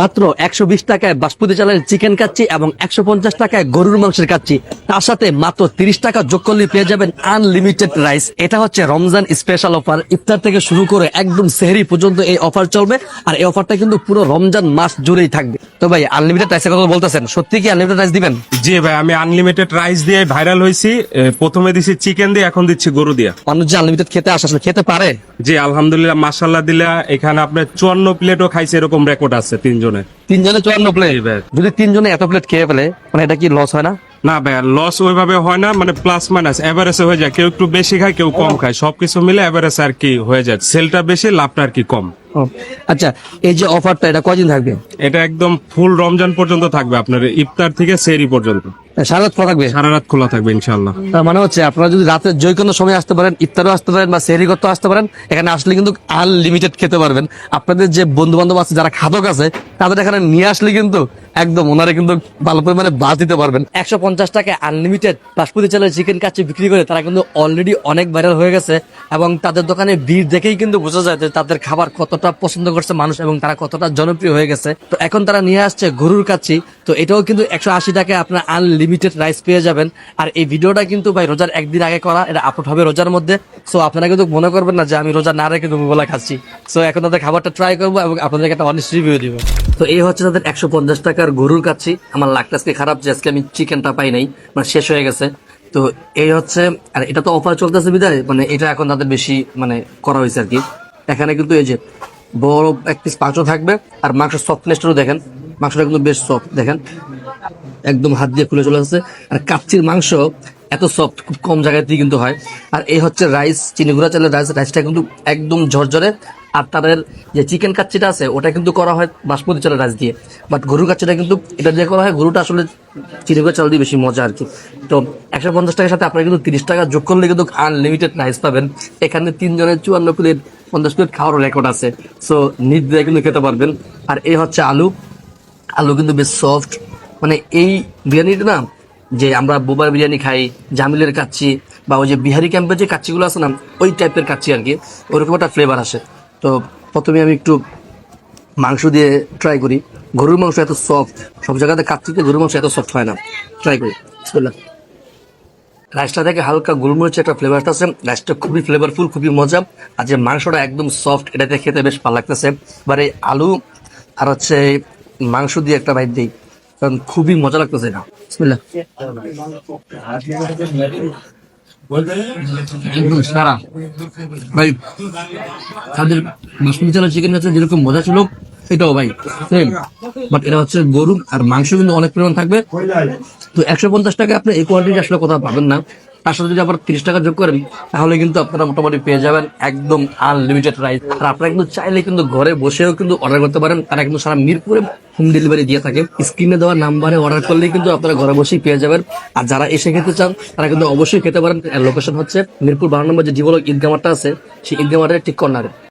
মাত্র একশো বিশ টাকায় বাসপতি চালের চিকেন কাচ্ছি এবং একশো পঞ্চাশ টাকায় গরুর মাংসের কাচ্ছি তার সাথে মাত্র তিরিশ টাকা যোগ করলে পেয়ে যাবেন আনলিমিটেড রাইস এটা হচ্ছে রমজান স্পেশাল অফার ইফতার থেকে শুরু করে একদম সেহরি পর্যন্ত এই অফার চলবে। আর এই অফারটা কিন্তু পুরো রমজান মাস জুড়েই থাকবে। তো ভাই আনলিমিটেড রাইসের কথা বলতেছেন। সত্যি কি আনলিমিটেড রাইস দিবেন? জি ভাই আমি আনলিমিটেড রাইস দিয়ে ভাইরাল হয়েছি। প্রথমে দিছি চিকেন দিয়ে এখন দিচ্ছি গরু দিয়ে। মানুষ যে আনলিমিটেড খেতে আসে আসলে খেতে পারে? জি আলহামদুলিল্লাহ মাসাল্লাহ দিলা। এখানে আপনার চুয়ান্ন প্লেটও খাইছে এরকম রেকর্ড আছে তিনজনের তিনজনে। চুয়ান্ন প্লেট যদি তিনজনে এত প্লেট খেয়ে ফেলে মানে এটা কি লস হয় না? না ভাই লস ওইভাবে হয় না মানে প্লাস মাইনাস এভারেজে হয়ে যায়। কেউ একটু বেশি খায় কেউ কম খায়। সবকিছু মিলে এভারেজ আর কি হয়ে যায়। সেলটা বেশি লাভটা আর কি কম। আচ্ছা এই যে অফারটা এটা কদিন থাকবে? এটা একদম ফুল রমজান পর্যন্ত থাকবে আপনার ইফতার থেকে সেরি পর্যন্ত। সারা রাত খোলা থাকবে? সারা রাত খোলা থাকবে ইনশাল্লাহ মানে হচ্ছে আপনারা যদি রাতে যে কোনো সময় আসতে পারেন ইফতারও আসতে পারেন বা সেহরি করতে আসতে পারেন এখানে আসলে কিন্তু আনলিমিটেড খেতে পারবেন। আপনাদের যে বন্ধু বান্ধব আছে যারা খাদক আছে তাদের এখানে নিয়ে আসলে কিন্তু একদম, ওনারা কিন্তু ভালো পরিমাণে বাদ দিতে পারবেন। একশো পঞ্চাশ টাকায় আনলিমিটেড বাসপতি চালের চিকেন কাচ্চি বিক্রি করে তারা কিন্তু অলরেডি অনেক ভাইরাল হয়ে গেছে এবং তাদের দোকানে ভিড় দেখেই কিন্তু বোঝা যায় যে তাদের খাবার কতটা পছন্দ করছে মানুষ এবং তারা কতটা জনপ্রিয় হয়ে গেছে। তো এখন তারা নিয়ে আসছে গরুর কাচ্চি, তো এটাও কিন্তু একশো আশি টাকায় আপনার আনলিমিটেড রাইস পেয়ে যাবেন। আর এই ভিডিওটা কিন্তু ভাই রোজার একদিন আগে করা, এটা আপলোড হবে রোজার মধ্যে। সো আপনারা কিন্তু মনে করবেন না যে আমি রোজা না রেখে দুপুরবেলা খাচ্ছি। সো এখন তাদের খাবারটা ট্রাই করব এবং আপনাদেরকে একটা অনেস্ট রিভিউ দিব। তো এই হচ্ছে তাদের একশো পঞ্চাশ টাকার গরুর কাচ্ছি। আমার লাগটা আজকে খারাপ, যে আজকে আমি চিকেনটা পাই নাই মানে শেষ হয়ে গেছে। তো এই হচ্ছে, আর এটা তো অফার চলতেছে বিদায় মানে এটা এখন তাদের বেশি মানে করা হয়েছে আর কি। এখানে কিন্তু এই যে বড় এক পিস মাংস থাকবে, আর মাংস সফটনেসটাও দেখেন, মাংসটা কিন্তু বেশ সফট দেখেন। একদম হাত দিয়ে খুলে চলে আসছে। আর কাচ্চির মাংস এত সফট খুব কম জায়গাতেই কিন্তু হয়। আর এই হচ্ছে রাইস চিনি গুঁড়া চালের রাইস রাইসটা কিন্তু একদম ঝরঝরে আর তাদের যে চিকেন কাচ্চিটা আছে, ওটা কিন্তু করা হয় বাসমতি চালের রাইস দিয়ে। বাট গরুর কাচ্চিটা কিন্তু এটা দিয়ে করা হয়, গরুটা আসলে চিনি গুঁড়া চাল দিয়ে বেশি মজা আর কি। তো একশো পঞ্চাশ টাকার সাথে আপনারা কিন্তু তিরিশ টাকা যোগ করলে কিন্তু আনলিমিটেড রাইস পাবেন। এখানে তিনজনের চুয়ান্ন প্লেট পঞ্চাশ প্লেট খাওয়ার রেকর্ড আছে। সো নির্দ্বিধায় কিন্তু খেতে পারবেন। আর এই হচ্ছে আলু। আলু কিন্তু বেশ সফট মানে এই বিরিয়ানিটা না, যে আমরা বোবার বিরিয়ানি খাই, জামিলের কাচ্চি, বা ওই যে বিহারি ক্যাম্পের যে কাচ্চিগুলো আছে না, ওই টাইপের কাচ্চি আর কি। ওরকম একটা ফ্লেভার আসে। তো প্রথমে আমি একটু মাংস দিয়ে ট্রাই করি। গরুর মাংস এত সফট সব জায়গাতে কাচ্চিতে গরুর মাংস এত সফট হয় না। ট্রাই করি। বিসমিল্লাহ। রাইসটা থেকে হালকা গোলমরিচের একটা ফ্লেভার আছে রাইসটা খুবই ফ্লেভারফুল খুবই মজা। আর যে মাংসটা একদম সফট এটাতে খেতে বেশ ভালো লাগতেছে। এবারে আলু আর হচ্ছে মাংস দিয়ে একটা বাইট দিই। কারণ খুবই মজা লাগতেছে এটা। বিসমিল্লাহ। সারা। ভাই, তাদের চিকেন যেরকম মজা ছিল ভাই বাট এটা হচ্ছে গরু আর মাংস কিন্তু অনেক পরিমাণ থাকবে। তো একশো পঞ্চাশ টাকা আপনি এই কোয়ালিটি আসলে কোথাও পাবেন না। তার সাথে যদি আবার তিরিশ টাকা যোগ করেন, তাহলে কিন্তু আপনারা মোটামুটি পেয়ে যাবেন একদম আনলিমিটেড রাইস আর আপনারা কিন্তু চাইলে কিন্তু ঘরে বসেও কিন্তু অর্ডার করতে পারেন। তারা কিন্তু সারা মিরপুরে হোম ডেলিভারি দিয়ে থাকে। স্ক্রিনে দেওয়া নাম্বারে অর্ডার করলে কিন্তু আপনারা ঘরে বসেই পেয়ে যাবেন। আর যারা এসে খেতে চান, তারা কিন্তু অবশ্যই খেতে পারেন। লোকেশন হচ্ছে মিরপুর বারো নম্বর যে ডিভলক ঈদগামারটা আছে, সেই ঈদগামারের ঠিক কর্নারে